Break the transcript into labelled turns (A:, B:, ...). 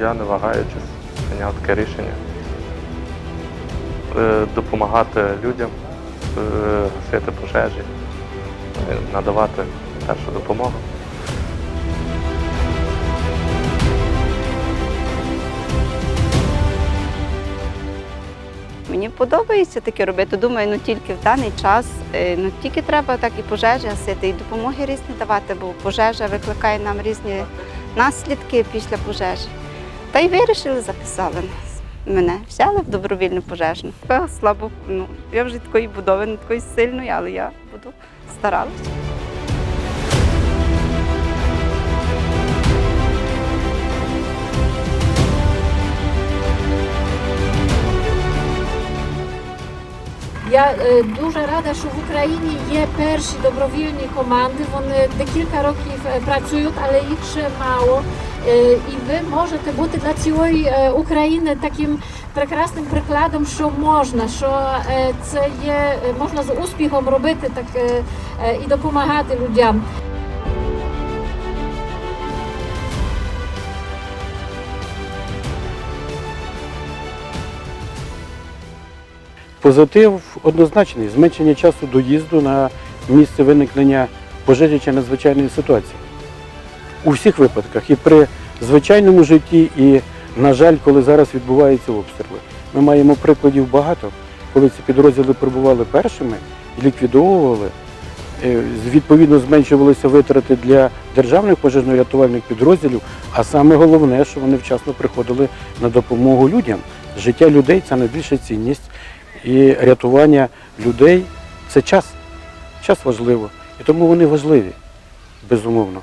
A: я, не вагаючись, прийняв таке рішення е, допомагати людям, е, гасити пожежі, е, надавати першу допомогу.
B: Мені подобається таке робити. Думаю, ну тільки в даний час, ну тільки треба так і пожежі гасити, і допомоги різні давати, бо пожежа викликає нам різні наслідки після пожежі. Та й вирішили, записали нас. Мене взяли в добровільну пожежну. Така слабо, ну я вже такої будови, не такої сильної, але я буду старалася.
C: Я е, дуже рада, що в Україні є перші добровільні команди. Вони декілька років е, працюють, але їх ще мало. Е, і ви можете бути для цілої е, України таким прекрасним прикладом, що можна, що е, це є можна з успіхом робити так і допомагати людям.
D: Позитив однозначний зменшення часу доїзду на місце виникнення пожежі чи надзвичайної ситуації. У всіх випадках, і при звичайному житті, і, на жаль, коли зараз відбуваються обстріли. Ми маємо прикладів багато, коли ці підрозділи прибували першими ліквідовували. е, Відповідно, зменшувалися витрати для державних пожежно-рятувальних підрозділів, а саме головне, що вони вчасно приходили на допомогу людям. Життя людей це найбільша цінність. І рятування людей це час. Час важливо. І тому вони важливі, безумовно.